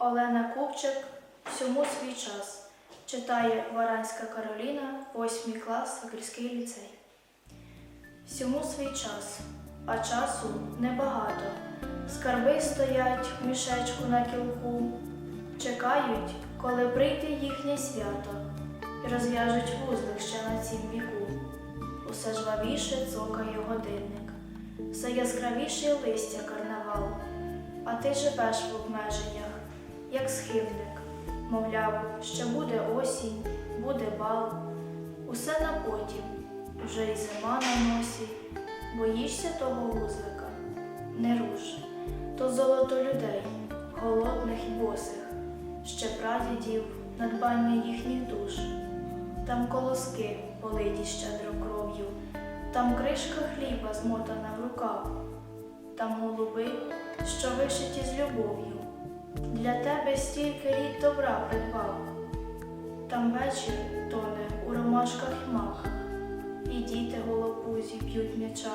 Олена Купчик всьому свій час. Читає Варанська Кароліна, 8 клас, Сокільський ліцей. Всьому свій час, а часу небагато. Скарби стоять в мішечку на кілку, чекають, коли прийде їхнє свято, і розв'яжуть вузлик ще на цім віку. Усе жвавіше цокає годинник, все яскравіше листя карнавал, а ти живеш в обмеженнях, як схибник, мовляв, ще буде осінь, буде бал, усе на потім, вже й зима на носі, боїшся того вузлика, не руш, то золото людей, голодних і босих, ще прадідів, надбання їхніх душ. Там колоски политі щедро кров'ю, там кришка хліба змотана в рукав, там голуби, що вишиті з любов'ю. Для тебе стільки літ добра придбав. Там вечір тоне у ромашках і маках, і діти голопузі п'ють м'яча.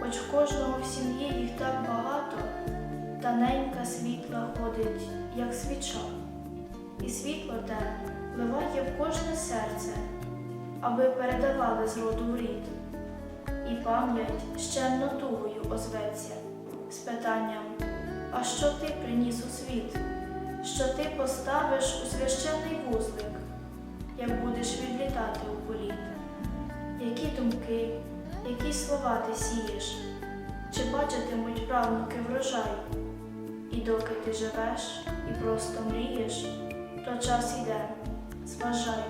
Хоч в кожного в сім'ї їх так багато, таненька світла ходить, як свіча, і світло те вливає в кожне серце, аби передавали з роду в рід. І пам'ять щемно тугою озветься що ти приніс у світ, що ти поставиш у священний вузлик, як будеш відлітати у політ? Які думки, які слова ти сієш, чи бачитимуть правнуки врожай? І доки ти живеш і просто мрієш, то час іде, зважай.